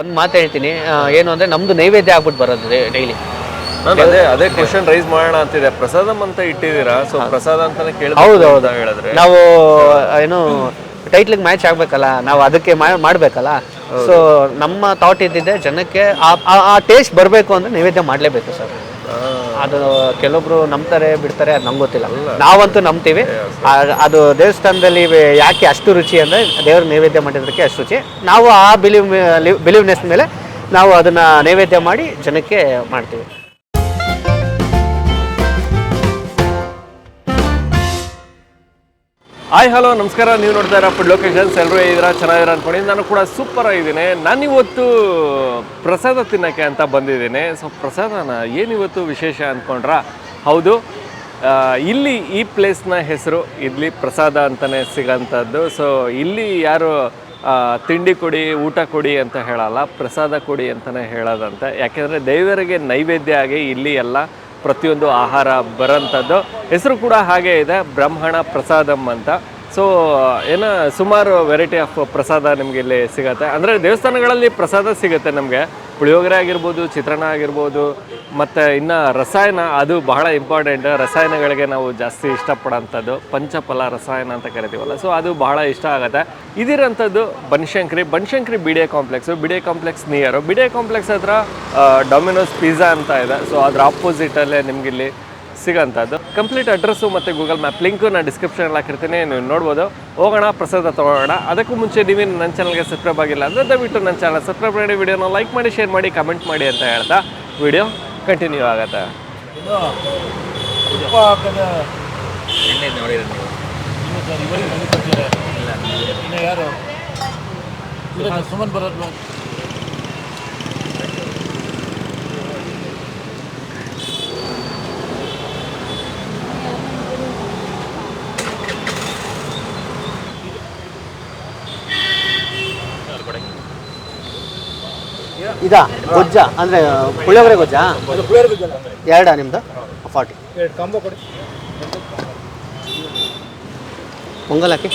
ಒಂದು ಮಾತು ಹೇಳ್ತೀನಿ. ಏನು ಅಂದರೆ ನಮ್ಮದು ನೈವೇದ್ಯ ಆಗ್ಬಿಟ್ಟು ಬರೋದು ಡೈಲಿ. ನಾನು ಅದೇ ಅದೇ ಕ್ವಶನ್ ರೈಸ್ ಮಾಡೋಣ ಅಂತಿದೆ. ಪ್ರಸಾದಂ ಅಂತ ಇಟ್ಟಿದ್ದೀರಾ? ಸೊ ಪ್ರಸಾದ ಅಂತಾನೆ ಕೇಳಿ ಹೌದು, ಹೌದು. ಹೇಳಿದ್ರೆ. ನಾವು ಏನು ಟೈಟ್ಲಿಗೆ ಮ್ಯಾಚ್ ಆಗಬೇಕಲ್ಲ ನಾವು ಅದಕ್ಕೆ ಮಾಡಬೇಕಲ್ಲ. ಸೊ ನಮ್ಮ ಥಾಟ್ ಇದ್ದಿದ್ದೆ ಜನಕ್ಕೆ ಆ ಟೇಸ್ಟ್ ಬರಬೇಕು ಅಂದರೆ ನೈವೇದ್ಯ ಮಾಡಲೇಬೇಕು ಸರ್ ಅದು ಕೆಲವೊಬ್ರು ನಂಬ್ತಾರೆ ಬಿಡ್ತಾರೆ ಅದು ನಂಗೆ ಗೊತ್ತಿಲ್ಲ. ನಾವಂತೂ ನಂಬ್ತೀವಿ. ಆ- ಅದು ದೇವಸ್ಥಾನದಲ್ಲಿ ಯಾಕೆ ಅಷ್ಟು ರುಚಿ ಅಂದರೆ ದೇವ್ರ ನೈವೇದ್ಯ ಮಾಡಿರೋದಕ್ಕೆ ಅಷ್ಟು ರುಚಿ. ನಾವು ಆ ಬಿಲೀವ್ ಬಿಲೀವ್ನೆಸ್ ಮೇಲೆ ನಾವು ಅದನ್ನ ನೈವೇದ್ಯ ಮಾಡಿ ಜನಕ್ಕೆ ಮಾಡ್ತೀವಿ. ಹಾಯ್, ಹಲೋ, ನಮಸ್ಕಾರ. ನೀವು ನೋಡ್ತಾ ಇರೋ ಫುಡ್ ಲೊಕೇಶನ್ಸ್ ಎಲ್ಲರೂ ಇದ್ದೀರಾ ಚೆನ್ನಾಗಿರ ಅನ್ಕೊಂಡು ನಾನು ಕೂಡ ಸೂಪರ್ ಆಗಿದ್ದೀನಿ. ನಾನಿವತ್ತು ಪ್ರಸಾದ ತಿನ್ನಕ್ಕೆ ಅಂತ ಬಂದಿದ್ದೀನಿ. ಸೊ ಪ್ರಸಾದನ ಏನಿವತ್ತು ವಿಶೇಷ ಅಂದ್ಕೊಂಡ್ರಾ ಹೌದು ಇಲ್ಲಿ ಈ ಪ್ಲೇಸ್ನ ಹೆಸರು ಇಲ್ಲಿ ಪ್ರಸಾದ ಅಂತಲೇ ಸಿಗೋಂಥದ್ದು ಸೊ ಇಲ್ಲಿ ಯಾರು ತಿಂಡಿ ಕೊಡಿ, ಊಟ ಕೊಡಿ ಅಂತ ಹೇಳಲ್ಲ, ಪ್ರಸಾದ ಕೊಡಿ ಅಂತಲೇ ಹೇಳೋದಂತೆ. ಯಾಕೆಂದರೆ ದೇವರಿಗೆ ನೈವೇದ್ಯ ಆಗಿ ಇಲ್ಲಿ ಎಲ್ಲ ಪ್ರತಿಯೊಂದು ಆಹಾರ ಬರೋಂಥದ್ದು ಹೆಸರು ಕೂಡ ಹಾಗೆ ಇದೆ ಬ್ರಹ್ಮಣ ಪ್ರಸಾದಂ ಅಂತ. ಸೊ ಏನು ಸುಮಾರು ವೆರೈಟಿ ಆಫ್ ಪ್ರಸಾದ ನಿಮಗೆ ಇಲ್ಲಿ ಸಿಗತ್ತೆ. ಅಂದರೆ ದೇವಸ್ಥಾನಗಳಲ್ಲಿ ಪ್ರಸಾದ ಸಿಗುತ್ತೆ ನಮಗೆ. ಪುಳಿಯೋಗರೆ ಆಗಿರ್ಬೋದು, ಚಿತ್ರಾನ್ನ ಆಗಿರ್ಬೋದು, ಮತ್ತು ಇನ್ನು ರಸಾಯನ, ಅದು ಬಹಳ ಇಂಪಾರ್ಟೆಂಟ್ ರಸಾಯನಗಳಿಗೆ ನಾವು ಜಾಸ್ತಿ ಇಷ್ಟಪಡೋಂಥದ್ದು. ಪಂಚಫಲ ರಸಾಯನ ಅಂತ ಕರಿತೀವಲ್ಲ ಸೊ ಅದು ಬಹಳ ಇಷ್ಟ ಆಗುತ್ತೆ. ಇದಿರೋಂಥದ್ದು Banashankari. Banashankari B D A complex B D A complex near B D complex ಹತ್ರ ಡೊಮಿನೋಸ್ ಪಿಜ್ಜಾ ಅಂತ ಇದೆ. ಸೊ ಅದರ ಆಪೋಸಿಟಲ್ಲೇ ನಿಮಗಿಲ್ಲಿ ಸಿಗೋಂಥದ್ದು ಕಂಪ್ಲೀಟ್ ಅಡ್ರೆಸ್ಸು ಮತ್ತು ಗೂಗಲ್ ಮ್ಯಾಪ್ ಲಿಂಕು ನಾನು ಡಿಸ್ಕ್ರಿಪ್ಷನಲ್ಲಿ ಹಾಕಿರ್ತೀನಿ ನೀವು ನೋಡ್ಬೋದು. ಹೋಗೋಣ ಪ್ರಸಾದ ತೊಗೊಳ್ಳೋಣ ಅದಕ್ಕೂ ಮುಂಚೆ ನೀವು ನನ್ನ ಚಾನಲ್ಗೆ ಸಬ್ಸ್ಕ್ರೈಬ್ ಆಗಿಲ್ಲ ಅಂದರೆ ದಯವಿಟ್ಟು ನನ್ನ ಚಾನಲ್ ಸಬ್ಸ್ಕ್ರೈಬ್ ಮಾಡಿ ವಿಡಿಯೋನ ಲೈಕ್ ಮಾಡಿ ಶೇರ್ ಮಾಡಿ ಕಮೆಂಟ್ ಮಾಡಿ ಅಂತ ಹೇಳ್ತಾ ವಿಡಿಯೋ ಕಂಟಿನ್ಯೂ ಆಗುತ್ತೆ. ಇಲ್ಲ ಯಾರು? ಬರೋದು ಇದಾ? ಗೊಜ್ಜ? ಅಂದರೆ ಪುಳಿಯೋಗರೆ ಗೊಜ್ಜ? ಎರಡ ನಿಮ್ದು ಗೊಜ್ಜಲ್ಲ. ಎರಡಾ ನಿಮ್ಮದು ಫಾರ್ಟಿ. ಎರಡು ಕಾಂಬೋ ಕೊಡಿ. ಪೊಂಗಲ್ ಹಾಕಿ.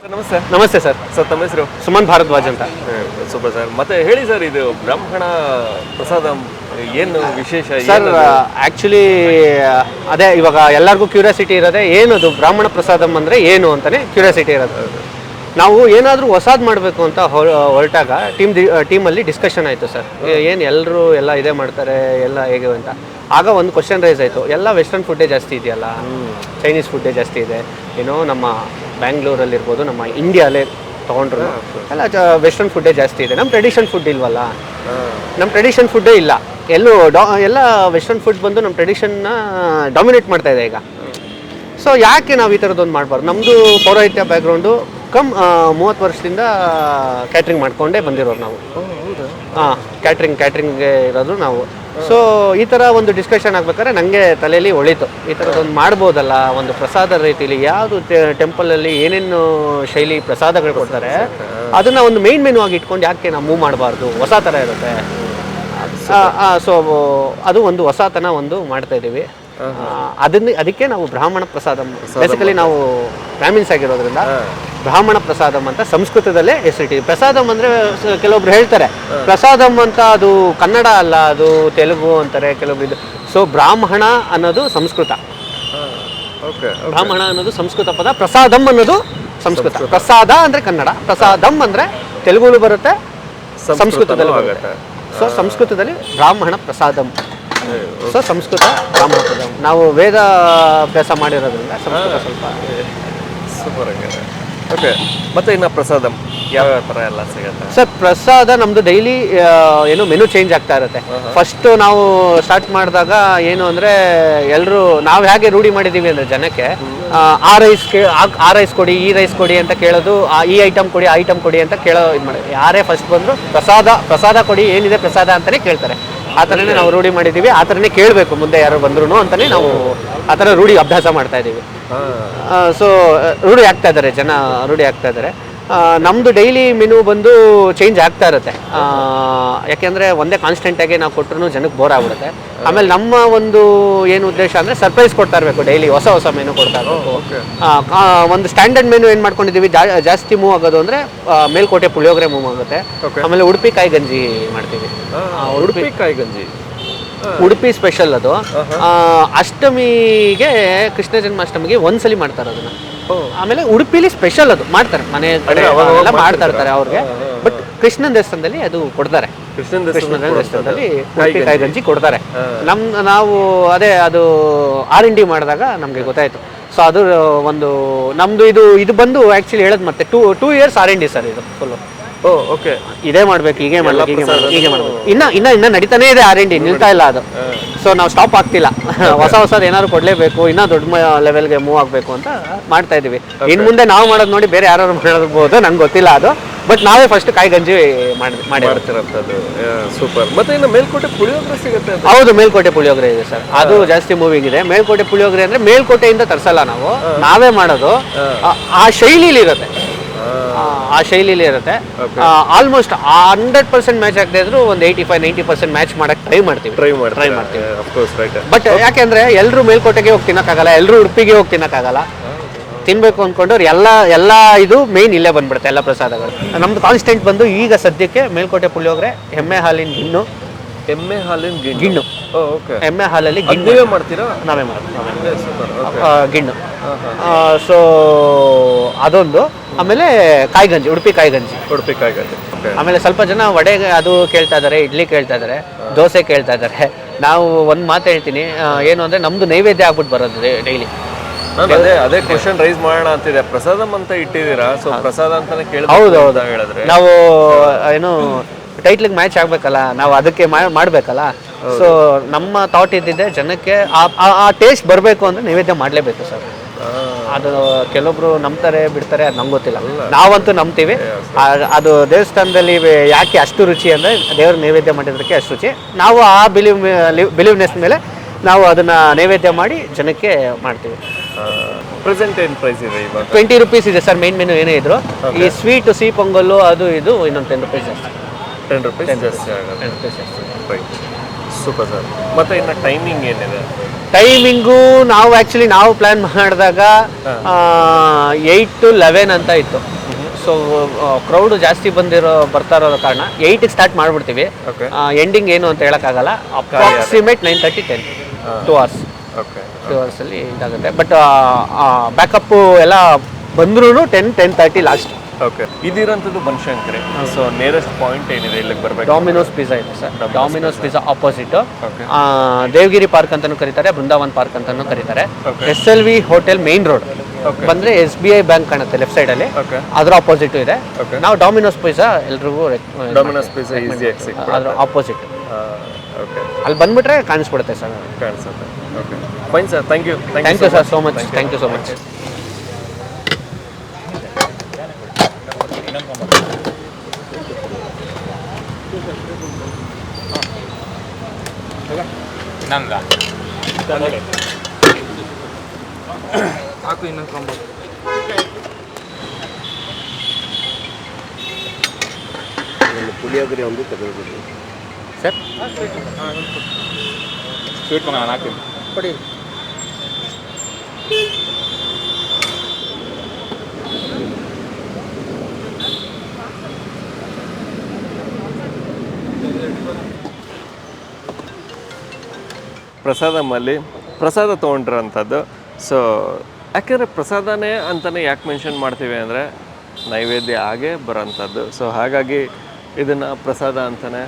ಸರ್ ನಮಸ್ತೆ. ನಮಸ್ತೆ ಸರ್. ಸರ್ ತಮ್ಮ ಹೆಸರು? ಸುಮನ್ ಭಾರದ್ವಾಜ್ ಅಂತ. Super sir. ಮತ್ತೆ ಹೇಳಿ ಸರ್ ಇದು ಬ್ರಾಹ್ಮಣ ಪ್ರಸಾದ ಏನು ವಿಶೇಷ ಸರ್ ಆಕ್ಚುಲಿ ಆ್ಯಕ್ಚುಲಿ ಅದೇ ಇವಾಗ ಎಲ್ಲರಿಗೂ ಕ್ಯೂರಿಯಾಸಿಟಿ ಇರೋದೇ ಏನದು? ಬ್ರಾಹ್ಮಣ ಪ್ರಸಾದಂ ಅಂದರೆ ಏನು ಅಂತಲೇ ಕ್ಯೂರಿಯಾಸಿಟಿ ಇರೋದು. ನಾವು ಏನಾದರೂ ಹೊಸಾದ್ ಮಾಡಬೇಕು ಅಂತ ಹೊರ- ಹೊರಟಾಗ ಟೀಮ್ ಟೀಮಲ್ಲಿ ಡಿಸ್ಕಷನ್ ಆಯಿತು ಸರ್ ಏನು ಎಲ್ಲರೂ ಎಲ್ಲ ಇದೇ ಮಾಡ್ತಾರೆ ಎಲ್ಲ ಹೇಗೆ ಅಂತ. ಆಗ ಒಂದು ಕ್ವಶನ್ ರೈಸ್ ಆಯಿತು. ಎಲ್ಲ ವೆಸ್ಟರ್ನ್ ಫುಡ್ಡೇ ಜಾಸ್ತಿ ಇದೆಯಲ್ಲ? ಚೈನೀಸ್ ಫುಡ್ಡೇ ಜಾಸ್ತಿ ಇದೆ. ಏನೋ ನಮ್ಮ ಬ್ಯಾಂಗ್ಳೂರಲ್ಲಿರ್ಬೋದು ನಮ್ಮ ಇಂಡಿಯಾಲೇ ತೊಗೊಂಡ್ರು. ಎಲ್ಲ ವೆಸ್ಟರ್ನ್ ಫುಡ್ಡೇ ಜಾಸ್ತಿ ಇದೆ. ನಮ್ಮ ಟ್ರೆಡಿಷನ್ ಫುಡ್ ಇಲ್ವಲ್ಲ? ನಮ್ಮ ಟ್ರೆಡಿಷನ್ ಫುಡ್ಡೇ ಇಲ್ಲ. ಎಲ್ಲೂ ಡಾ ಎಲ್ಲ ವೆಸ್ಟರ್ನ್ ಫುಡ್ ಬಂದು ನಮ್ಮ ಟ್ರೆಡಿಷನ್ನ ಡಾಮಿನೇಟ್ ಮಾಡ್ತಾ ಇದೆ ಈಗ. ಸೊ ಯಾಕೆ ನಾವು ಈ ಥರದ್ದೊಂದು ಮಾಡಬಾರ್ದು? ನಮ್ಮದು ಪೌರೋಹಿತ್ಯ ಬ್ಯಾಕ್ಗ್ರೌಂಡು ಕಮ್ ಮೂವತ್ತು ವರ್ಷದಿಂದ ಕ್ಯಾಟ್ರಿಂಗ್ ಮಾಡ್ಕೊಂಡೇ ಬಂದಿರೋರು ನಾವು. ಹಾಂ ಕ್ಯಾಟ್ರಿಂಗ್ ಕ್ಯಾಟ್ರಿಂಗ್ಗೆ ಇರೋದು ನಾವು. ಸೊ ಈ ಥರ ಒಂದು ಡಿಸ್ಕಷನ್ ಆಗ್ಬೇಕಾದ್ರೆ ನನಗೆ ತಲೆಯಲ್ಲಿ ಒಳಿತು. ಈ ಥರದ್ದೊಂದು ಮಾಡ್ಬೋದಲ್ಲ ಒಂದು ಪ್ರಸಾದ ರೀತಿಲಿ ಯಾವುದು ಟೆಂಪಲಲ್ಲಿ ಏನೇನು ಶೈಲಿ ಪ್ರಸಾದಗಳು ಕೊಡ್ತಾರೆ ಅದನ್ನು ಒಂದು ಮೇನ್ ಮೆನು ಆಗಿ ಇಟ್ಕೊಂಡು ಯಾಕೆ ನಾವು ಮೂವ್ ಮಾಡಬಾರ್ದು? ಹೊಸ ಥರ ಇರುತ್ತೆ. ಸೊ ಅದು ಒಂದು ಹೊಸತನ ಒಂದು ಮಾಡ್ತಾ ಇದ್ದೀವಿ. ಅದನ್ನ ಅದಕ್ಕೆ ನಾವು ಬ್ರಾಹ್ಮಣ ಪ್ರಸಾದ ಬೇಸಿಕಲಿ ನಾವು ಬ್ರಾಹ್ಮಿನ್ಸ್ ಆಗಿರೋದ್ರಿಂದ ಬ್ರಾಹ್ಮಣ ಪ್ರಸಾದಂ ಅಂತ ಸಂಸ್ಕೃತದಲ್ಲೇ ಹೆಸರಿಟ್ಟಿದೆ. ಪ್ರಸಾದಂ ಅಂದ್ರೆ ಕೆಲವೊಬ್ರು ಹೇಳ್ತಾರೆ. ಪ್ರಸಾದಂ ಅಂತ ಅದು ಕನ್ನಡ ಅಲ್ಲ ಅದು ತೆಲುಗು ಅಂತಾರೆ ಕೆಲವೊಬ್ರು ಇದು. ಸೊ ಬ್ರಾಹ್ಮಣ ಅನ್ನೋದು ಸಂಸ್ಕೃತ. ಓಕೆ ಬ್ರಾಹ್ಮಣ ಅನ್ನೋದು ಸಂಸ್ಕೃತ ಪದ ಪ್ರಸಾದಂ ಅನ್ನೋದು ಸಂಸ್ಕೃತ. ಪ್ರಸಾದ ಅಂದ್ರೆ ಕನ್ನಡ ಪ್ರಸಾದಂ ಅಂದ್ರೆ ತೆಲುಗುಲು ಬರುತ್ತೆ ಸಂಸ್ಕೃತದಲ್ಲಿ ಬರುತ್ತೆ. ಸೊ ಸಂಸ್ಕೃತದಲ್ಲಿ ಬ್ರಾಹ್ಮಣ ಪ್ರಸಾದಂ. ಸೊ ಸಂಸ್ಕೃತ ಬ್ರಾಹ್ಮಣ ಪ್ರಸಾದಂ. ನಾವು ವೇದ ಅಭ್ಯಾಸ ಮಾಡಿರೋದ್ರಿಂದ ಸಂಸ್ಕೃತ ಸ್ವಲ್ಪ ಸೂಪರ್ ಆಗಿದೆ. ಓಕೆ ಮತ್ತೆ ಇನ್ನು ಪ್ರಸಾದಂ? ಯಾವ ಥರ ಎಲ್ಲ ಸಿಗುತ್ತೆ? ಸರ್ ಪ್ರಸಾದ ನಮ್ದು ಡೈಲಿ ಏನು ಮೆನು ಚೇಂಜ್ ಆಗ್ತಾ ಇರುತ್ತೆ. ಫಸ್ಟ್ ನಾವು ಸ್ಟಾರ್ಟ್ ಮಾಡಿದಾಗ ಏನು ಅಂದ್ರೆ ಎಲ್ಲರೂ ನಾವು ಹೇಗೆ ರೂಢಿ ಮಾಡಿದೀವಿ ಅಂದ್ರೆ ಜನಕ್ಕೆ ಆ, ರೈಸ್ ಆ ರೈಸ್ ಕೊಡಿ ಈ ರೈಸ್ ಕೊಡಿ ಅಂತ ಕೇಳೋದು ಆ, ಈ ಐಟಮ್ ಕೊಡಿ ಐಟಮ್ ಕೊಡಿ ಅಂತ ಕೇಳೋ ಇದು ಮಾಡಿ ಯಾರೇ ಫಸ್ಟ್ ಬಂದ್ರು ಪ್ರಸಾದ ಪ್ರಸಾದ ಕೊಡಿ ಏನಿದೆ ಪ್ರಸಾದ ಅಂತಾನೆ ಕೇಳ್ತಾರೆ. ಆ ಥರನೇ ನಾವು ರೂಢಿ ಮಾಡಿದ್ದೀವಿ. ಆ ಥರನೇ ಕೇಳಬೇಕು ಮುಂದೆ ಯಾರು ಬಂದ್ರು ಅಂತಾನೆ ನಾವು ಆ ಥರ ರೂಢಿ ಅಭ್ಯಾಸ ಮಾಡ್ತಾ ಇದ್ದೀವಿ. ಸೊ ರೂಢಿ ಆಗ್ತಾ ಇದ್ದಾರೆ ಜನ ರೂಢಿ ಆಗ್ತಾ ಇದ್ದಾರೆ. ಆ, ನಮ್ದು ಡೈಲಿ ಮೆನು ಬಂದು ಚೇಂಜ್ ಆಗ್ತಾ ಇರುತ್ತೆ. ಯಾಕೆಂದರೆ ಒಂದೇ ಕಾನ್ಸ್ಟೆಂಟಾಗಿ ನಾವು ಕೊಟ್ಟರು ಜನಕ್ಕೆ ಬೋರ್ ಆಗ್ಬಿಡುತ್ತೆ. ಆಮೇಲೆ ನಮ್ಮ ಒಂದು ಏನು ಉದ್ದೇಶ ಅಂದ್ರೆ ಸರ್ಪ್ರೈಸ್ ಕೊಡ್ತಾ ಇರಬೇಕು ಡೈಲಿ ಹೊಸ ಹೊಸ ಮೆನು ಕೊಡ್ತಾ ಇರಬೇಕು. ಕಾ- ಒಂದು ಸ್ಟ್ಯಾಂಡರ್ಡ್ ಮೆನು ಏನು ಮಾಡ್ಕೊಂಡಿದ್ದೀವಿ ಜಾಸ್ತಿ ಮೂವ್ ಆಗೋದು ಅಂದ್ರೆ ಮೇಲ್ಕೋಟೆ ಪುಳಿಯೋಗರೆ ಮೂವ್ ಆಗುತ್ತೆ. ಆಮೇಲೆ ಉಡುಪಿ ಕಾಯಿ ಗಂಜಿ ಮಾಡ್ತೀವಿ ಉಡುಪಿ ಕಾಯಿ ಗಂಜಿ ಉಡುಪಿ ಸ್ಪೆಷಲ್ ಅದು. ಅಷ್ಟಮಿಗೆ ಕೃಷ್ಣ ಜನ್ಮಾಷ್ಟಮಿಗೆ ಒಂದ್ಸಲಿ ಮಾಡ್ತಾರೆ ಅದನ್ನ. ಆಮೇಲೆ ಉಡುಪಿಲಿ ಸ್ಪೆಷಲ್ ಅದು ಮಾಡ್ತಾರೆ. ಮನೆ ಎಲ್ಲ ಮಾಡ್ತಾ. ಇರ್ತಾರೆ ಅವ್ರಿಗೆ. ಬಟ್ ಕೃಷ್ಣನ ದೇವಸ್ಥಾನದಲ್ಲಿ ಅದು ಕೊಡ್ತಾರೆ. ಕೃಷ್ಣನ್ ಕೃಷ್ಣನ ದೇವಸ್ಥಾನ ದೇವಸ್ಥಾನದಲ್ಲಿ ಕಾಯಿ ಗಂಜಿ ಕೊಡ್ತಾರೆ. ನಮ್ ನಾವು ಅದೇ ಅದು ಆರ್ ಎನ್ ಡಿ ಮಾಡಿದಾಗ ನಮಗೆ ಗೊತ್ತಾಯ್ತು. ಸೊ ಅದು ಒಂದು ನಮ್ದು ಇದು ಇದು ಬಂದು ಆಕ್ಚುಲಿ ಹೇಳೋದು ಮತ್ತೆ two two years R N D sir ಇದು ಫುಲ್ ಓಕೆ ಇದೇ ಮಾಡ್ಬೇಕು ಹೀಗೆ ಮಾಡ್ಬೇಕು ಹೀಗೆ ಮಾಡ್ಬೇಕು ಹೀಗೆ ಮಾಡ್ಬೇಕು. ಇನ್ನ ಇನ್ನ ಇನ್ನ ನಡೀತಾನೆ ಇದೆ ಆರ್ ಎನ್ ಡಿ ನಿಲ್ತಾ ಇಲ್ಲ ಅದು. ಸೊ ನಾವು ಸ್ಟಾಪ್ ಆಗ್ತಿಲ್ಲ. ಹೊಸ ಹೊಸದು ಏನಾದ್ರು ಕೊಡ್ಲೇಬೇಕು ಇನ್ನೂ ದೊಡ್ಡ ಲೆವೆಲ್ಗೆ ಮೂವ್ ಆಗಬೇಕು ಅಂತ ಮಾಡ್ತಾ ಇದೀವಿ ಇನ್ನು ಮುಂದೆ ನಾವು ಮಾಡೋದು ನೋಡಿ ಬೇರೆ ಯಾರು ಮಾಡಬಹುದು ನಂಗೆ ಗೊತ್ತಿಲ್ಲ ಅದು. ಬಟ್ ನಾವೇ ಫಸ್ಟ್ ಕಾಯಿ ಗಂಜಿ ಮಾಡಿ ಮಾಡಿ ಮಾಡ್ತಿರೋಂಥದ್ದು. ಸೂಪರ್ ಮತ್ತೆ ಇನ್ನು ಮೇಲ್ಕೋಟೆ ಪುಳಿಯೋಗರೆ ಸಿಗುತ್ತೆ ಹೌದು ಮೇಲ್ಕೋಟೆ ಪುಳಿಯೋಗರೆ ಇದೆ ಸರ್. ಅದು ಜಾಸ್ತಿ ಮೂವಿಂಗ್ ಇದೆ. ಮೇಲ್ಕೋಟೆ ಪುಳಿಯೋಗರೆ ಅಂದ್ರೆ ಮೇಲ್ಕೋಟೆಯಿಂದ ತರ್ಸಲ್ಲ ನಾವು. ನಾವೇ ಮಾಡೋದು. ಆ- ಆ ಶೈಲಿಲಿ ಇರುತ್ತೆ ಆ, ಶೈಲಿಲಿ ಇರುತ್ತೆ. ಆಲ್ಮೋಸ್ಟ್ ಹಂಡ್ರೆಡ್ ಪರ್ಸೆಂಟ್ ಮ್ಯಾಚ್ ಆಗದೆ ಇದ್ರು ಒಂದು eighty five ninety percent match ಮಾಡಕ್ ಟ್ರೈ ಮಾಡ್ತೀವಿ. ಟ್ರೈ ಮಾಡಿ ಟ್ರೈ ಮಾಡ್ತೀವಿ. ಬಟ್ ಯಾಕೆಂದ್ರೆ ಎಲ್ಲರೂ ಮೇಲ್ಕೋಟೆಗೆ ಹೋಗಿ ತಿನ್ನಕ್ಕಾಗಲ್ಲ ಎಲ್ಲರೂ ಉಡುಪಿಗೆ ಹೋಗಿ ತಿನ್ನಕ್ಕಾಗಲ್ಲ. ತಿನ್ಬೇಕು ಅಂದ್ಕೊಂಡವ್ರು ಎಲ್ಲ ಎಲ್ಲ ಇದು ಮೇನ್ ಇಲ್ಲೇ ಬಂದ್ಬಿಡುತ್ತೆ ಎಲ್ಲ ಪ್ರಸಾದಗಳು. ನಮ್ದು ಕಾನ್ಸ್ಟೆಂಟ್ ಬಂದು ಈಗ ಸದ್ಯಕ್ಕೆ ಮೇಲ್ಕೋಟೆ ಪುಳಿಯೋಗ್ರೆ ಎಮ್ಮೆ ಹಾಲಿನ ಗಿಣ್ಣು. ಎಮ್ಮೆ ಹಾಲಿನ ಗಿಣ್ಣು? ಎಮ್ಮೆ ಹಾಲಲ್ಲಿ ಗಿಣ್ಣು. ನೀವೇ ಮಾಡ್ತೀರಾ? ನಾವೇ ಮಾಡ್ತೀವಿ. ಗಿಣ್ಣು. ಸೊ ಅದೊಂದು. ಆಮೇಲೆ ಕಾಯಿ ಗಂಜಿ ಉಡುಪಿ ಕಾಯಿ ಗಂಜಿ ಉಡುಪಿ ಕಾಯಿ ಗಂಜಿ ಓಕೆ ಆಮೇಲೆ ಸ್ವಲ್ಪ ಜನ ವಡೆ ಅದು ಕೇಳ್ತಾ ಇದ್ದಾರೆ ಇಡ್ಲಿ ಕೇಳ್ತಾ ಇದ್ದಾರೆ ದೋಸೆ ಕೇಳ್ತಾ ಇದ್ದಾರೆ ನಾವು ಒಂದು ಮಾತು ಹೇಳ್ತೀನಿ ಆ, ಏನು ಅಂದ್ರೆ ನಮ್ದು ನೈವೇದ್ಯ ಆಗ್ಬಿಟ್ಟು ಬರೋದು ಡೈಲಿ. ನಾನು ಅದೇ ಅದೇ ಕ್ವಶನ್ ರೈಸ್ ಮಾಡೋಣ ಅಂತಿದೆ. ಪ್ರಸಾದಂ ಅಂತ ಇಟ್ಟಿದ್ದೀರಾ? ಸೊ ಪ್ರಸಾದ ಅಂತಾನೆ ಕೇಳಿ ಹೌದು ಹೌದು. ಹೇಳಿದ್ರೆ. ನಾವು ಏನು ಟೈಟ್ಲಿಗೆ ಮ್ಯಾಚ್ ಆಗ್ಬೇಕಲ್ಲ ನಾವು ಅದಕ್ಕೆ ಮಾಡ್ಬೇಕಲ್ಲ. ಸೊ ನಮ್ಮ ಥಾಟ್ ಇದ್ದಿದ್ದೆ ಜನಕ್ಕೆ ಆ ಟೇಸ್ಟ್ ಬರಬೇಕು ಅಂದ್ರೆ ನೈವೇದ್ಯ ಮಾಡಲೇಬೇಕು ಸರ್ ಅದು ಕೆಲವೊಬ್ರು ನಂಬ್ತಾರೆ ಬಿಡ್ತಾರೆ ಅದು ನಮ್ಗೆ ಗೊತ್ತಿಲ್ಲ. ನಾವಂತೂ ನಂಬ್ತೀವಿ. ಅದು ದೇವಸ್ಥಾನದಲ್ಲಿ ಯಾಕೆ ಅಷ್ಟು ರುಚಿ ಅಂದರೆ ದೇವ್ರ ನೈವೇದ್ಯ ಮಾಡಿರೋದಕ್ಕೆ ಅಷ್ಟು ರುಚಿ. ನಾವು ಆ ಬಿಲೀವ್ ಬಿಲೀವ್ನೆಸ್ ಮೇಲೆ ನಾವು ಅದನ್ನು ನೈವೇದ್ಯ ಮಾಡಿ ಜನಕ್ಕೆ ಮಾಡ್ತೀವಿ. ಪ್ರೆಸೆಂಟ್ ಏನು ಪ್ರೈಸ್ ಇದೆ ಇವಾಗ? ಟ್ವೆಂಟಿ ರುಪೀಸ್ ಇದೆ ಸರ್ ಮೇನ್ ಮೆನು ಏನೇ ಇದ್ರು. ಈ ಸ್ವೀಟ್ ಸಿಹಿ ಪೊಂಗಲ್ಲು ಅದು ಇದು ಇನ್ನೊಂದು ಟೆನ್ ರುಪೀಸ್ ಜಾಸ್ತಿ. ಟೆನ್ ರುಪೀಸ್ ಜಾಸ್ತಿ ಆಗುತ್ತೆ ಸೂಪರ್ ಸರ್. ಮತ್ತೆ ಇನ್ನು ಟೈಮಿಂಗ್ ಏನಿದೆ? ಟೈಮಿಂಗು ನಾವು ಆ್ಯಕ್ಚುಲಿ ನಾವು ಪ್ಲ್ಯಾನ್ ಮಾಡಿದಾಗ ಏಯ್ಟ್ ಟು ಲೆವೆನ್ ಅಂತ ಇತ್ತು. ಸೊ ಕ್ರೌಡ್ ಜಾಸ್ತಿ ಬಂದಿರೋ ಬರ್ತಾ ಇರೋ ಕಾರಣ ಏಯ್ಟಿಗೆ ಸ್ಟಾರ್ಟ್ ಮಾಡಿಬಿಡ್ತೀವಿ. ಎಂಡಿಂಗ್ ಏನು ಅಂತ ಹೇಳೋಕ್ಕಾಗಲ್ಲ. Approximate nine thirty ten two hours okay two ಅವರ್ಸಲ್ಲಿ ಇದಾಗುತ್ತೆ. ಬಟ್ ಬ್ಯಾಕಪ್ಪು ಎಲ್ಲ ಬಂದ್ರೂ ten ten thirty last okay. ಇದಿರೋಂಥದ್ದು Banashankari. So nearest point ಏನಿದೆ ಇಲ್ಲಿಗೆ ಬರಬೇಕು? ಡಾಮಿನೋಸ್ ಪಿಜ್ಜಾ ಇದೆ sir Domino's pizza opposite. Devagiri park ಅಂತಾನೂ ಕರೀತಾರೆ ಬೃಂದಾವನ್ ಪಾರ್ಕ್ ಅಂತಾನೂ ಕರೀತಾರೆ. S L V hotel main road. ಬಂದ್ರೆ ಎಸ್ ಬಿ ಐ ಬ್ಯಾಂಕ್ ಕಾಣುತ್ತೆ ಲೆಫ್ಟ್ ಸೈಡ್ ಅಲ್ಲಿ. ಅದರ ಆಪೋಸಿಟ್ ಇದೆ. ನಾವು ಡಾಮಿನೋಸ್ ಪಿಜ್ಜಾ ಎಲ್ರಿಗೂ ಡಾಮಿನೋಸ್ ಪಿಜ್ಜಾ ಈಸಿ ಅದ್ರ ಆಪೋಸಿಟ್ ಓಕೆ ಅಲ್ಲಿ ಬಂದ್ಬಿಟ್ರೆ ಕಾಣಿಸ್ಬಿಡುತ್ತೆ ಸರ್ ಕಾಣಿಸುತ್ತೆ. Okay fine sir thank you thank you sir so much thank you so much ನಂದ ಹಾಕು ಇನ್ನೊಂದು ಕಾಂಬೋ ಪುಳಿಯೋಗರೆ ಒಂದು ತಗೊಳ್ಬೋದು ಸರ್ ಸ್ವೀಟ್ ಮಗ ನಾನು ಹಾಕ್ತೀನಿ ಕೊಡಿ ಪ್ರಸಾದಮಲ್ಲಿ ಪ್ರಸಾದ ತೊಗೊಂಡಿರೋಂಥದ್ದು. ಸೊ ಯಾಕೆಂದರೆ ಪ್ರಸಾದನೇ ಅಂತಲೇ ಯಾಕೆ ಮೆನ್ಷನ್ ಮಾಡ್ತೀವಿ ಅಂದರೆ ನೈವೇದ್ಯ ಆಗೇ ಬರೋಂಥದ್ದು. ಸೊ ಹಾಗಾಗಿ ಇದನ್ನು ಪ್ರಸಾದ ಅಂತಲೇ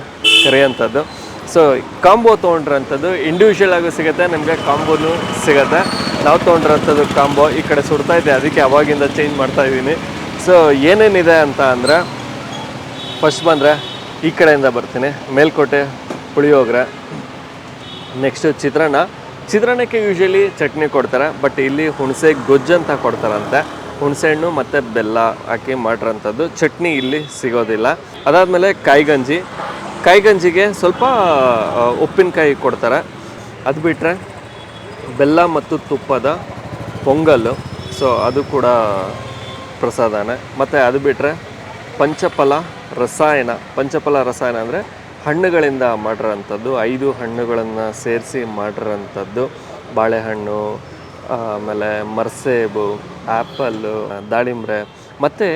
ಕರೆಯೋಂಥದ್ದು. ಸೊ ಕಾಂಬೋ ತೊಗೊಂಡಿರೋಂಥದ್ದು. ಇಂಡಿವಿಜುವಲ್ ಆಗೂ ಸಿಗುತ್ತೆ, ನಿಮಗೆ ಕಾಂಬೋನು ಸಿಗುತ್ತೆ. ನಾವು ತೊಗೊಂಡಿರೋಂಥದ್ದು ಕಾಂಬೋ ಈ ಕಡೆ ಸುಡ್ತಾ ಇದೆ, ಅದಕ್ಕೆ ಅವಾಗಿಂದ ಚೇಂಜ್ ಮಾಡ್ತಾ ಇದ್ದೀನಿ. ಸೊ ಏನೇನಿದೆ ಅಂತ ಅಂದರೆ ಫಸ್ಟ್ ಬಂದರೆ ಈ ಕಡೆಯಿಂದ ಬರ್ತೀನಿ. ಮೇಲ್ಕೋಟೆ, ಪುಳಿಯೋಗರೆ. ನೆಕ್ಸ್ಟು ಚಿತ್ರಾನ್ನ. ಚಿತ್ರಾನ್ನಕ್ಕೆ ಯೂಶಲಿ ಚಟ್ನಿ ಕೊಡ್ತಾರೆ ಬಟ್ ಇಲ್ಲಿ ಹುಣಸೆ ಗೊಜ್ಜು ಅಂತ ಕೊಡ್ತಾರಂತೆ. ಹುಣಸೆಹಣ್ಣು ಮತ್ತು ಬೆಲ್ಲ ಹಾಕಿ ಮಾಡಿರೋಂಥದ್ದು. ಚಟ್ನಿ ಇಲ್ಲಿ ಸಿಗೋದಿಲ್ಲ. ಅದಾದಮೇಲೆ ಕಾಯಿಗಂಜಿ. ಕಾಯಿಗಂಜಿಗೆ ಸ್ವಲ್ಪ ಉಪ್ಪಿನಕಾಯಿ ಕೊಡ್ತಾರೆ. ಅದು ಬಿಟ್ಟರೆ ಬೆಲ್ಲ ಮತ್ತು ತುಪ್ಪದ ಪೊಂಗಲ್ಲು. ಸೊ ಅದು ಕೂಡ ಪ್ರಸಾದನೇ. ಮತ್ತು ಅದು ಬಿಟ್ಟರೆ ಪಂಚಫಲ ರಸಾಯನ. ಪಂಚಫಲ ರಸಾಯನ ಅಂದರೆ ಹಣ್ಣುಗಳಿಂದ ಮಾಡಿರೋಂಥದ್ದು, ಐದು ಹಣ್ಣುಗಳನ್ನು ಸೇರಿಸಿ ಮಾಡಿರೋಂಥದ್ದು. ಬಾಳೆಹಣ್ಣು, ಆಮೇಲೆ ಮರ್ಸೇಬು, ಆ್ಯಪಲ್ಲು, ದಾಳಿಂಬ್ರೆ. ಮತ್ತು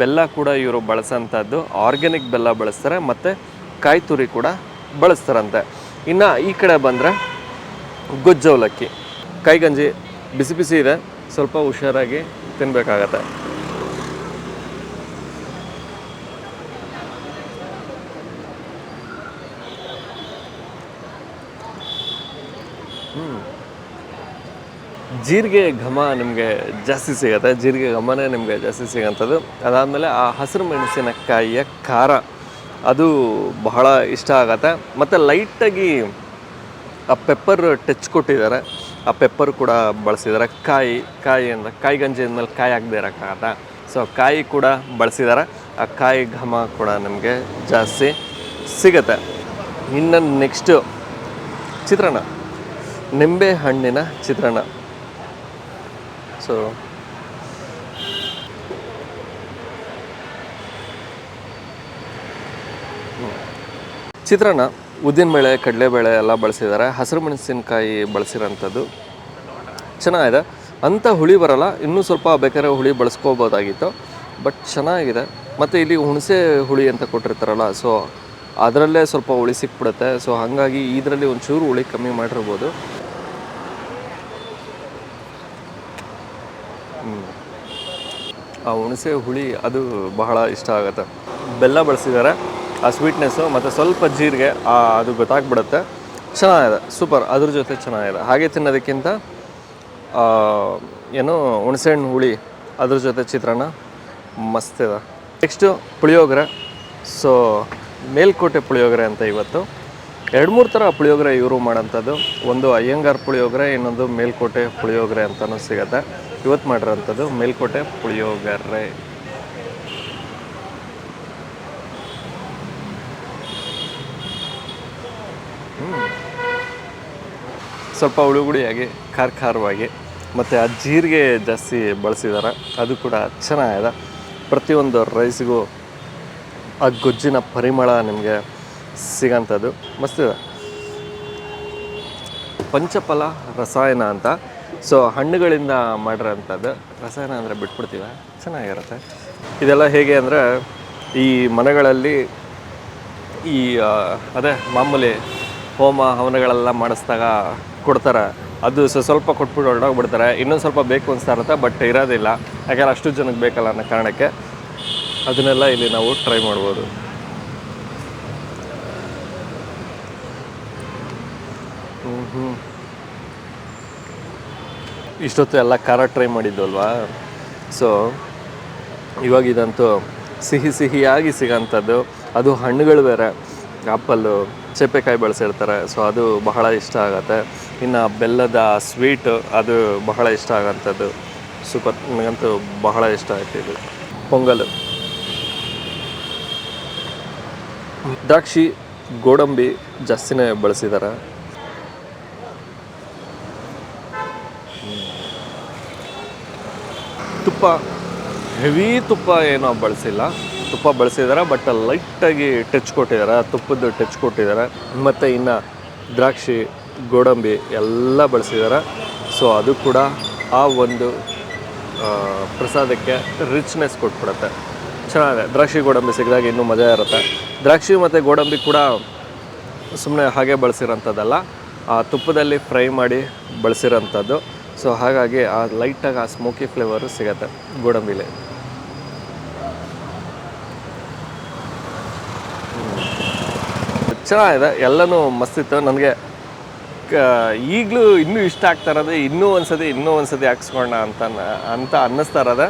ಬೆಲ್ಲ ಕೂಡ ಇವರು ಬಳಸೋಂಥದ್ದು. ಆರ್ಗ್ಯಾನಿಕ್ ಬೆಲ್ಲ ಬಳಸ್ತಾರೆ, ಮತ್ತು ಕಾಯಿ ತುರಿ ಕೂಡ ಬಳಸ್ತಾರಂತೆ. ಇನ್ನು ಈ ಕಡೆ ಬಂದರೆ ಗೊಜ್ಜವಲಕ್ಕಿ ಕೈಗಂಜಿ ಬಿಸಿ ಬಿಸಿ ಇದೆ, ಸ್ವಲ್ಪ ಹುಷಾರಾಗಿ ತಿನ್ನಬೇಕಾಗತ್ತೆ ಜೀರಿಗೆ ಘಮ ನಿಮಗೆ ಜಾಸ್ತಿ ಸಿಗುತ್ತೆ. ಜೀರಿಗೆ ಘಮನೇ ನಿಮಗೆ ಜಾಸ್ತಿ ಸಿಗೋಂಥದ್ದು ಅದಾದಮೇಲೆ ಆ ಹಸಿರು ಮೆಣಸಿನಕಾಯಿಯ ಖಾರ, ಅದು ಬಹಳ ಇಷ್ಟ ಆಗತ್ತೆ. ಮತ್ತು ಲೈಟಾಗಿ ಆ ಪೆಪ್ಪರ್ ಟಚ್ ಕೊಟ್ಟಿದ್ದಾರೆ. ಆ ಪೆಪ್ಪರ್ ಕೂಡ ಬಳಸಿದ್ದಾರೆ. ಕಾಯಿ ಕಾಯಿ ಅಂದರೆ ಕಾಯಿ ಗಂಜಿ ಅಂದಮೇಲೆ ಕಾಯಿ ಆಗದೆ ಇರೋಕ್ಕಾಗತ್ತ? ಸೊ ಕಾಯಿ ಕೂಡ ಬಳಸಿದ್ದಾರೆ. ಆ ಕಾಯಿ ಘಮ ಕೂಡ ನಮಗೆ ಜಾಸ್ತಿ ಸಿಗುತ್ತೆ. ಇನ್ನು ನೆಕ್ಸ್ಟು ಚಿತ್ರಾನ್ನ. ನಿಂಬೆ ಹಣ್ಣಿನ ಚಿತ್ರಣ ಸೊ ಚಿತ್ರಾನ್ನ ಉದ್ದಿನಬೇಳೆ ಕಡಲೆಬೇಳೆ ಎಲ್ಲ ಬಳಸಿದ್ದಾರೆ. ಹಸಿರು ಮೆಣಸಿನಕಾಯಿ ಬಳಸಿರೋಂಥದ್ದು. ಚೆನ್ನಾಗಿದೆ. ಅಂಥ ಹುಳಿ ಬರಲ್ಲ. ಇನ್ನೂ ಸ್ವಲ್ಪ ಬೇಕಾದ್ರೆ ಹುಳಿ ಬಳಸ್ಕೋಬೋದಾಗಿತ್ತು. ಬಟ್ ಚೆನ್ನಾಗಿದೆ. ಮತ್ತು ಇಲ್ಲಿ ಹುಣಸೆ ಹುಳಿ ಅಂತ ಕೊಟ್ಟಿರ್ತಾರಲ್ಲ, ಸೊ ಅದರಲ್ಲೇ ಸ್ವಲ್ಪ ಹುಳಿ ಸಿಕ್ಬಿಡುತ್ತೆ. ಸೊ ಹಾಗಾಗಿ ಇದರಲ್ಲಿ ಒಂಚೂರು ಹುಳಿ ಕಮ್ಮಿ ಮಾಡಿರ್ಬೋದು. ಆ ಹುಣಸೆ ಹುಳಿ ಅದು ಬಹಳ ಇಷ್ಟ ಆಗುತ್ತೆ. ಬೆಲ್ಲ ಬಳಸಿದ್ದಾರೆ, ಆ ಸ್ವೀಟ್ನೆಸ್ಸು ಮತ್ತು ಸ್ವಲ್ಪ ಜೀರಿಗೆ ಅದು ಗೊತ್ತಾಗ್ಬಿಡುತ್ತೆ. ಚೆನ್ನಾಗಿದೆ ಸೂಪರ್ ಅದ್ರ ಜೊತೆ ಚೆನ್ನಾಗಿದೆ. ಹಾಗೆ ತಿನ್ನೋದಕ್ಕಿಂತ ಏನು ಹುಣಸೆಹಣ್ಣು ಹುಳಿ ಅದ್ರ ಜೊತೆ ಚಿತ್ರಾನ್ನ ಮಸ್ತ್ ಇದೆ. ನೆಕ್ಸ್ಟು ಪುಳಿಯೋಗರೆ. ಸೊ ಮೇಲ್ಕೋಟೆ ಪುಳಿಯೋಗರೆ ಅಂತ ಇವತ್ತು. ಎರಡು ಮೂರು ಥರ ಪುಳಿಯೋಗರೆ ಇವರು ಮಾಡೋಂಥದ್ದು. ಒಂದು ಅಯ್ಯಂಗಾರ್ ಪುಳಿಯೋಗರೆ, ಇನ್ನೊಂದು ಮೇಲ್ಕೋಟೆ ಪುಳಿಯೋಗರೆ ಅಂತಲೂ ಸಿಗುತ್ತೆ. ಇವತ್ತು ಮಾಡಿರೋಂಥದ್ದು ಮೇಲ್ಕೋಟೆ ಪುಳಿಯೋಗರೆ. ಸ್ವಲ್ಪ ಹುಳುಗುಡಿಯಾಗಿ ಖಾರ ಖಾರವಾಗಿ, ಮತ್ತು ಆ ಜೀರಿಗೆ ಜಾಸ್ತಿ ಬಳಸಿದ್ದಾರೆ ಅದು ಕೂಡ ಚೆನ್ನಾಗಿದೆ. ಪ್ರತಿಯೊಂದು ರೈಸ್ಗೂ ಆ ಗೊಜ್ಜಿನ ಪರಿಮಳ ನಿಮಗೆ ಸಿಗೋಂಥದ್ದು. ಮಸ್ತಿದೆ ಪಂಚಫಲ ರಸಾಯನ ಅಂತ ಸೊ ಹಣ್ಣುಗಳಿಂದ ಮಾಡಿರೋಂಥದ್ದು ರಸಾಯನ ಅಂದರೆ ಬಿಟ್ಬಿಡ್ತೀವ ಚೆನ್ನಾಗಿರುತ್ತೆ. ಇದೆಲ್ಲ ಹೇಗೆ ಅಂದರೆ ಈ ಮನೆಗಳಲ್ಲಿ ಈ ಅದೇ ಮಾಮೂಲಿ ಹೋಮ ಹವನಗಳೆಲ್ಲ ಮಾಡಿಸ್ದಾಗ ಕೊಡ್ತಾರೆ. ಅದು ಸೊ ಸ್ವಲ್ಪ ಕೊಟ್ಬಿಟ್ಟು ಹೊರಡೋಗ್ಬಿಡ್ತಾರೆ ಇನ್ನೊಂದು ಸ್ವಲ್ಪ ಬೇಕು ಅನಿಸ್ತಾ ಇರುತ್ತೆ, ಬಟ್ ಇರೋದಿಲ್ಲ. ಯಾಕಂದ್ರೆ ಅಷ್ಟು ಜನಕ್ಕೆ ಬೇಕಲ್ಲ ಅನ್ನೋ ಕಾರಣಕ್ಕೆ ಅದನ್ನೆಲ್ಲ ಇಲ್ಲಿ ನಾವು ಟ್ರೈ ಮಾಡ್ಬೋದು. ಹ್ಞೂ ಹ್ಮ್. ಇಷ್ಟೊತ್ತು ಎಲ್ಲ ಖಾರ ಟ್ರೈ ಮಾಡಿದ್ವಲ್ವಾ ಸೊ ಇವಾಗ ಇದಂತೂ ಸಿಹಿ ಸಿಹಿಯಾಗಿ ಸಿಗೋಂಥದ್ದು ಅದು ಹಣ್ಣುಗಳು ಬೇರೆ ಆ್ಯಪಲ್ಲು ಚಪ್ಪೆಕಾಯಿ ಬಳಸಿರ್ತಾರೆ. ಸೊ ಅದು ಬಹಳ ಇಷ್ಟ ಆಗುತ್ತೆ. ಇನ್ನು ಬೆಲ್ಲದ ಸ್ವೀಟು ಅದು ಬಹಳ ಇಷ್ಟ ಆಗೋಂಥದ್ದು ಸೂಪರ್ ನನಗಂತೂ ಬಹಳ ಇಷ್ಟ ಆಯ್ತು ಇದು. ಪೊಂಗಲ್. ದ್ರಾಕ್ಷಿ, ಗೋಡಂಬಿ ಜಾಸ್ತಿನೇ ಬಳಸಿದ್ದಾರೆ ತುಪ್ಪ, ಹೆವಿ ತುಪ್ಪ ಏನೋ ಬಳಸಿಲ್ಲ. ತುಪ್ಪ ಬಳಸಿದ್ದಾರೆ ಬಟ್ ಲೈಟಾಗಿ ಟಚ್ ಕೊಟ್ಟಿದ್ದಾರೆ ತುಪ್ಪದ ಟಚ್ ಕೊಟ್ಟಿದ್ದಾರೆ ಮತ್ತು ಇನ್ನು ದ್ರಾಕ್ಷಿ, ಗೋಡಂಬಿ ಎಲ್ಲ ಬಳಸಿದ್ದಾರೆ ಸೊ ಅದು ಕೂಡ ಆ ಒಂದು ಪ್ರಸಾದಕ್ಕೆ ರಿಚ್ನೆಸ್ ಕೊಟ್ಬಿಡುತ್ತೆ. ಚೆನ್ನಾಗಿದೆ. ದ್ರಾಕ್ಷಿ, ಗೋಡಂಬಿ ಸಿಕ್ಕಿದಾಗ ಇನ್ನೂ ಮಜಾ ಇರುತ್ತೆ. ದ್ರಾಕ್ಷಿ ಮತ್ತು ಗೋಡಂಬಿ ಕೂಡ ಸುಮ್ಮನೆ ಹಾಗೆ ಬಳಸಿರೋಂಥದ್ದಲ್ಲ. ಆ ತುಪ್ಪದಲ್ಲಿ ಫ್ರೈ ಮಾಡಿ ಬಳಸಿರೋಂಥದ್ದು. ಸೊ ಹಾಗಾಗಿ ಆ ಲೈಟಾಗಿ ಆ ಸ್ಮೋಕಿ ಫ್ಲೇವರು ಸಿಗತ್ತೆ ಗೋಡಂಬಿಲಿ. ಚೆನ್ನಾಗಿದೆ, ಎಲ್ಲನೂ ಮಸ್ತಿತ್ತು ನನಗೆ ಈಗಲೂ ಇನ್ನೂ ಇಷ್ಟ ಆಗ್ತಾ ಇರೋದು ಇನ್ನೂ ಒಂದ್ಸತಿ ಇನ್ನೂ ಒಂದ್ಸತಿ ಹಾಕ್ಸ್ಕೊಣ ಅಂತ ಅಂತ ಅನ್ನಿಸ್ತಾ ಇರೋದೆ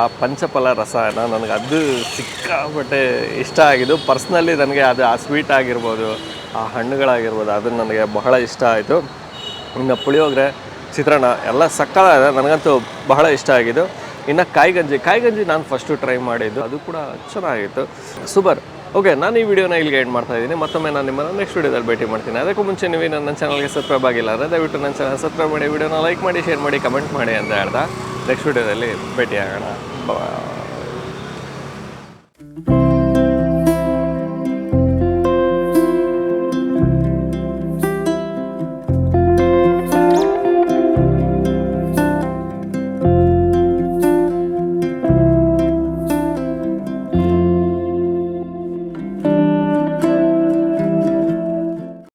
ಆ ಪಂಚಫಲ ರಸಾಯನ. ನನಗೆ ಅದು ಸಿಕ್ಕಾಪಟ್ಟೆ ಇಷ್ಟ ಆಗಿದ್ದು. ಪರ್ಸ್ನಲಿ ನನಗೆ ಅದು ಆ ಸ್ವೀಟ್ ಆಗಿರ್ಬೋದು, ಆ ಹಣ್ಣುಗಳಾಗಿರ್ಬೋದು ಅದು ನನಗೆ ಬಹಳ ಇಷ್ಟ ಆಯಿತು. ಇನ್ನು ಪುಳಿಯೋಗರೆ ಚಿತ್ರಾನ್ನ ಎಲ್ಲ ಸಕ್ಕಲ ನನಗಂತೂ ಬಹಳ ಇಷ್ಟ ಆಗಿದ್ದು. ಇನ್ನು ಕಾಯಿಗಂಜಿ ಕಾಯಿಗಂಜಿ ನಾನು ಫಸ್ಟು ಟ್ರೈ ಮಾಡಿದ್ದು. ಅದು ಕೂಡ ಚೆನ್ನಾಗಿತ್ತು. ಸೂಪರ್. ಓಕೆ ನಾನು ಈ ವಿಡಿಯೋನ ಇಲ್ಲಿಗೆ ಎಂಡ್ ಮಾಡ್ತಾ ಇದ್ದೀನಿ. ಮತ್ತೊಮ್ಮೆ ನಾನು ನಿಮ್ಮನ್ನು ನೆಕ್ಸ್ಟ್ ವಿಡಿಯೋದಲ್ಲಿ ಭೇಟಿ ಮಾಡ್ತೀನಿ. ಅದಕ್ಕೂ ಮುಂಚೆ ನೀವು ನನ್ನ ಚಾನಲ್ಗೆ ಸಬ್ಸ್ಕ್ರೈಬ್ ಆಗಿಲ್ಲ ಅಂದರೆ ದಯವಿಟ್ಟು ನನ್ನ ಚಾನಲ್ ಸಬ್ಸ್ಕ್ರೈಬ್ ಮಾಡಿ ವಿಡಿಯೋನ ಲೈಕ್ ಮಾಡಿ ಶೇರ್ ಮಾಡಿ ಕಮೆಂಟ್ ಮಾಡಿ ಅಂತ ಹೇಳ್ತಾ ನೆಕ್ಸ್ಟ್ ವಿಡಿಯೋದಲ್ಲಿ ಭೇಟಿ ಆಗೋಣ ಬಾಯ್